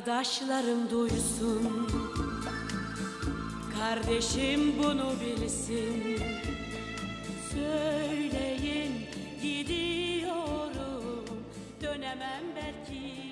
Arkadaşlarım duysun. Kardeşim bunu bilsin. Söyleyin gidiyorum. Dönemem belki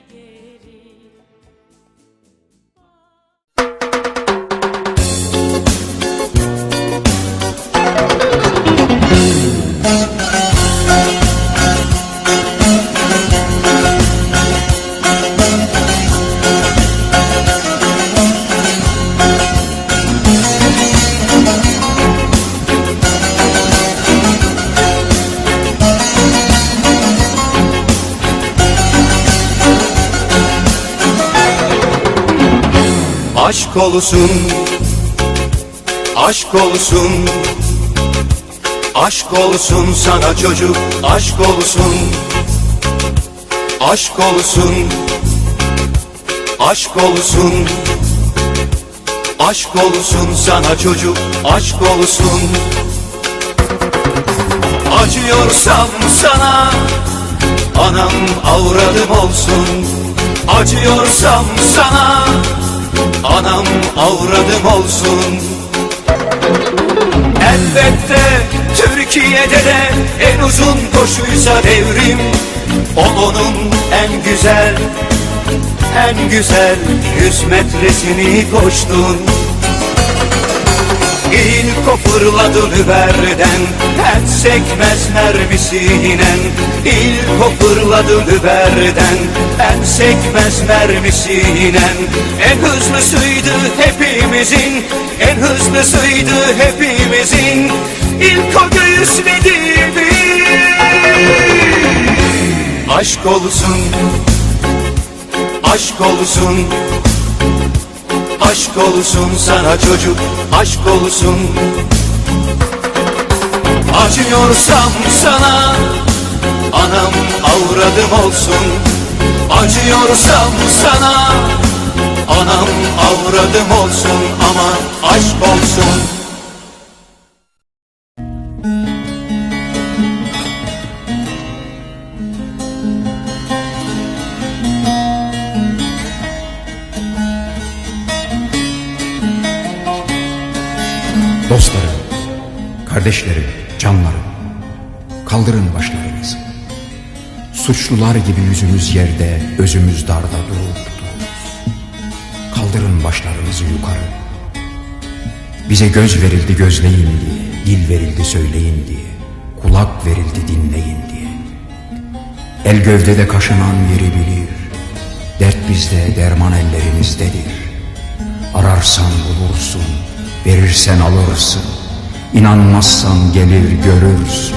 olsun. Aşk olsun. Aşk olsun sana çocuk Aşk olsun. Aşk olsun. Aşk olsun. Aşk olsun sana çocuk Aşk olsun. Acıyorsam sana Anam avradım olsun. Acıyorsam sana Anam avradım olsun. Elbette Türkiye'de de en uzun koşuysa devrim. O onun en güzel, en güzel yüz metresini koştun İlk o fırladı Lüber'den Her sekmez mermisiyle İlk o fırladı Lüber'den En sekmez mermisiyle En hızlısıydı hepimizin En hızlısıydı hepimizin. İlk o göğüsledi Aşk olsun Aşk olsun Aşk olsun sana çocuk aşk olsun. Acıyorsam sana anam avradım olsun. Acıyorsam sana anam avradım olsun. Ama aşk olsun kardeşlerim, canlarım, kaldırın başlarınızı. Suçlular gibi yüzümüz yerde, özümüz darda durup durur. Kaldırın başlarınızı yukarı. Bize göz verildi gözleyin diye, dil verildi söyleyin diye, kulak verildi dinleyin diye. El gövdede kaşınan yeri bilir, dert bizde, derman ellerimizdedir. Ararsan bulursun, verirsen alırsın. İnanmazsan gelir görürsün.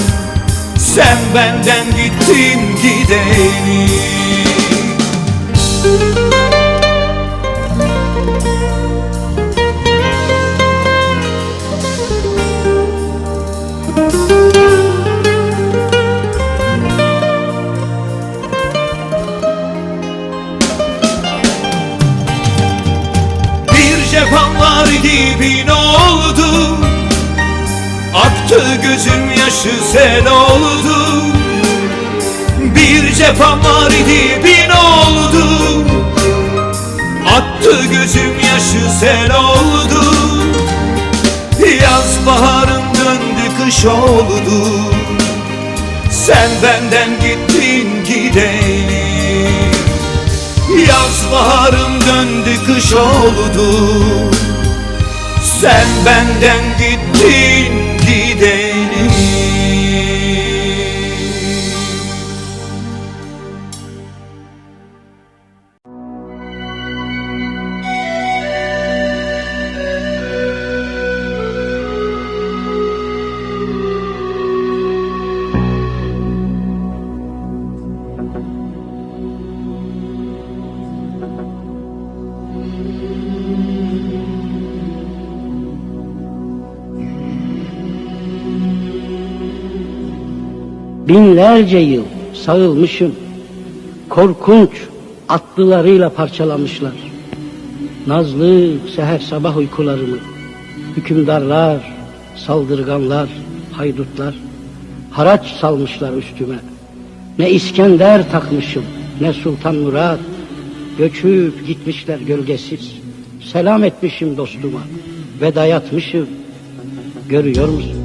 Sen benden gittin gideni Bir cefam var gibi oldu Aktı gözüm yaşı sel oldu. Bir cefam var gibi ne oldu. Attı gözüm yaşı sel oldu. Yaz baharım döndü kış oldu. Sen benden gittin gideli Yaz baharım döndü kış oldu. Sen benden Binlerce yıl sağılmışım. Korkunç atlılarıyla parçalamışlar. Nazlı seher sabah uykularımı. Hükümdarlar, saldırganlar, haydutlar. Haraç salmışlar üstüme. Ne İskender takmışım, ne Sultan Murat. Göçüp gitmişler gölgesiz. Selam etmişim dostuma. Veda yatmışım. Görüyor musun?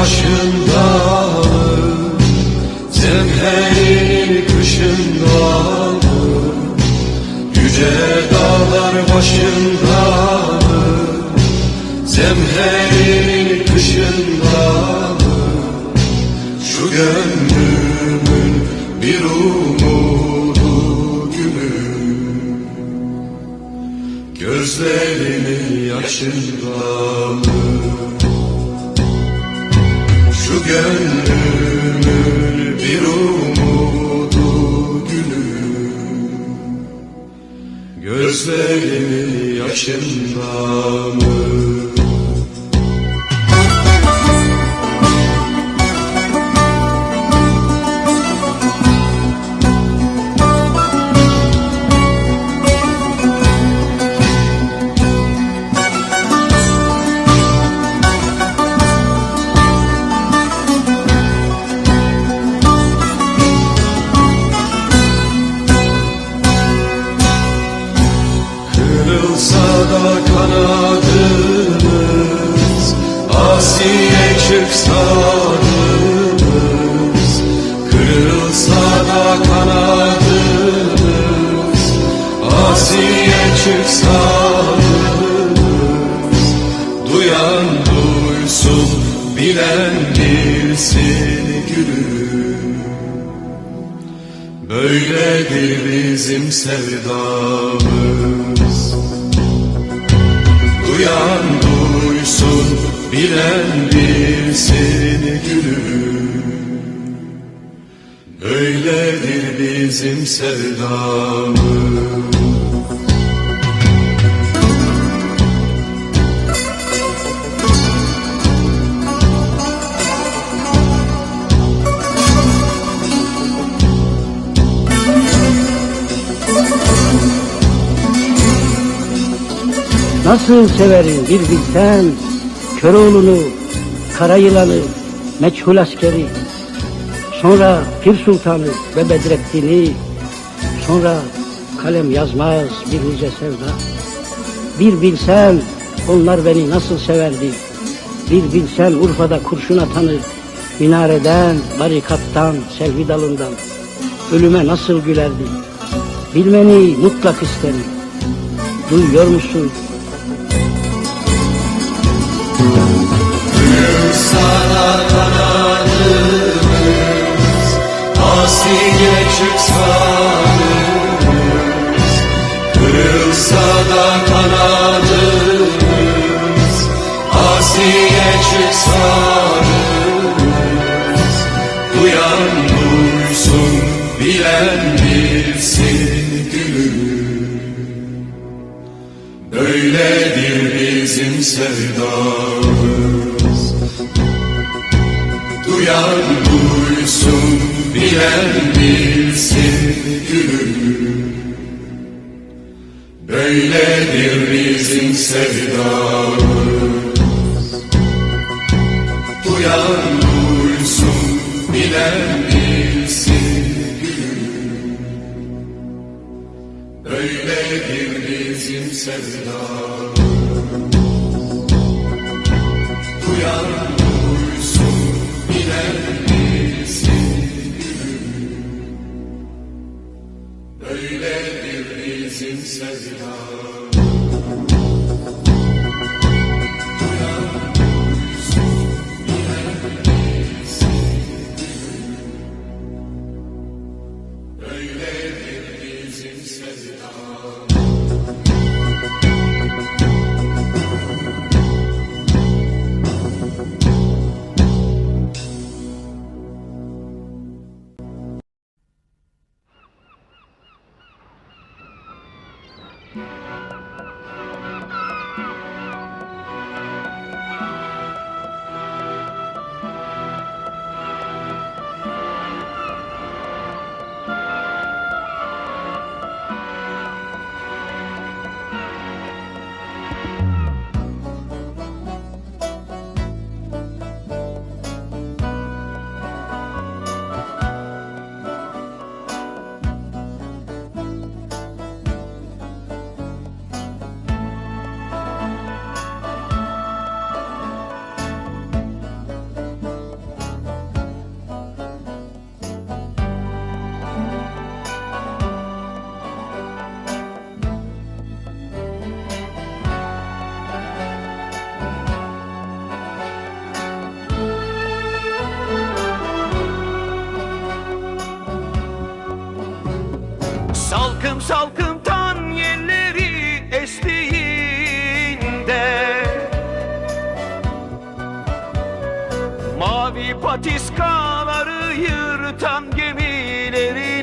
aşık gönlümün bir umudu gülüm Gözlerimin yaşında mı? Kanadımız Asiye çıksa adımız Kırılsa da kanadımız Asiye çıksa adımız Duyan duysun bilen bilsin gülüm. Böyledir bizim sevdamız bilen bilsin gülüm. Böyledir bizim sevdamız. Nasıl severim bir bilsen Köroğlu'nu, kara yılanı, meçhul askeri Sonra Pir Sultan'ı ve Bedrettin'i, sonra kalem yazmaz bir nice sevda. Bir bilsen onlar beni nasıl severdi. Bir bilsen Urfa'da kurşun atanı, minareden, barikattan, selvi dalından ölüme nasıl gülerdi. Bilmeni mutlak isterim. Duyuyor musun? Sana kanadımız Asiye çıksanız duysun, bilen bilsin. Böyledir bizim sevdamız Duyan duysun, bilen bilsin. Böyledir bizim sevdamız Salkım salkım tan yelleri estiğinde. Mavi patiskaları yırtan gemilerinle.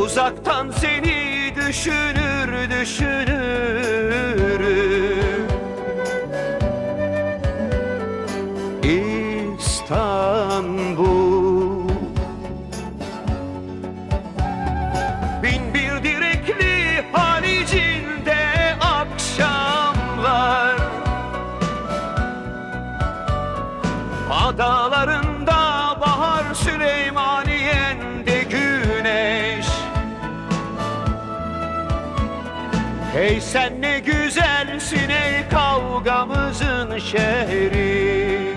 Uzaktan seni düşünür kavgamızın şehri.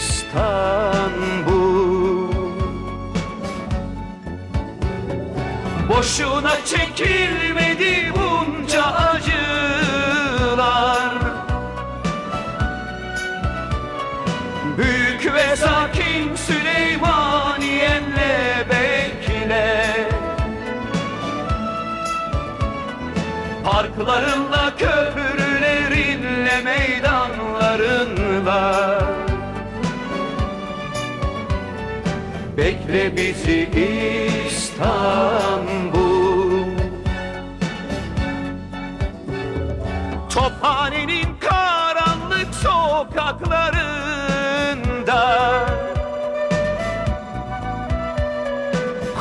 İstanbul. Boşuna çekilmedi Bekle bizi İstanbul. Tophanenin karanlık sokaklarında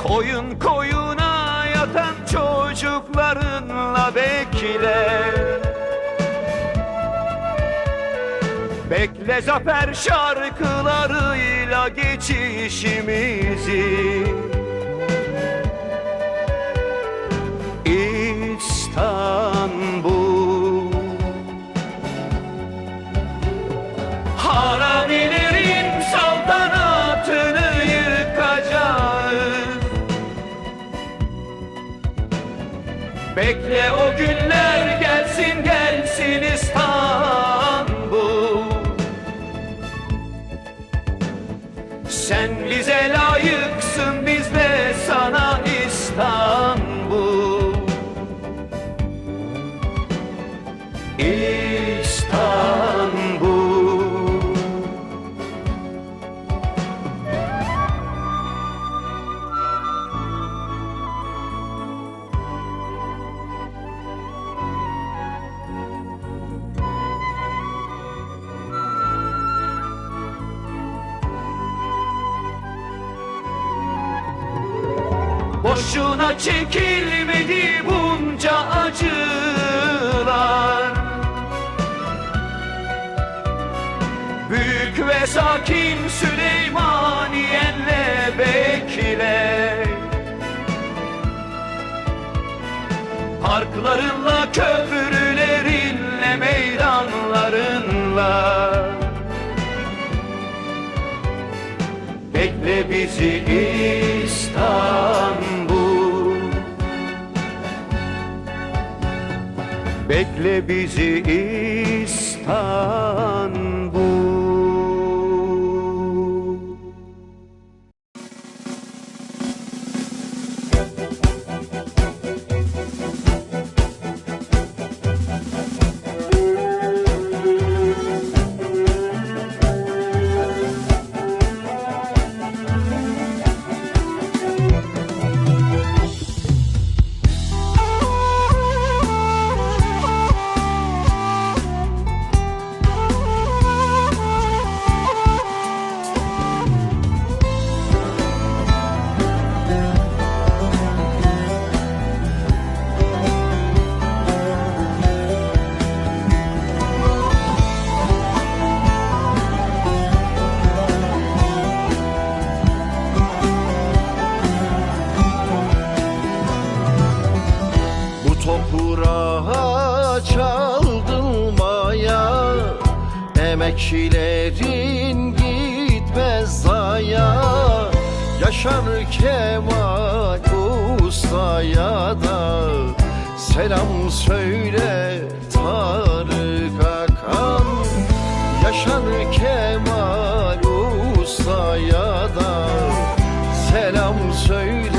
Koyun koyuna yatan çocuklarınla bekle Bekle zafer şarkılarıyla geçişimizi. İstanbul. Haramilerin saltanatını yıkacağız. Bekle o günler gelsin gelsin Boşuna çekilmedi bunca acılar. Büyük ve sakin Süleymaniyenle bekle. Parklarınla, köprülerinle, Bekle bizi İstanbul. Bekle bizi İstanbul Emekçilerin gitmez zaya Yaşar Kemal Usta'ya da. Selam söyle Tarık Akan Yaşar Kemal Usta'ya da. Selam söyle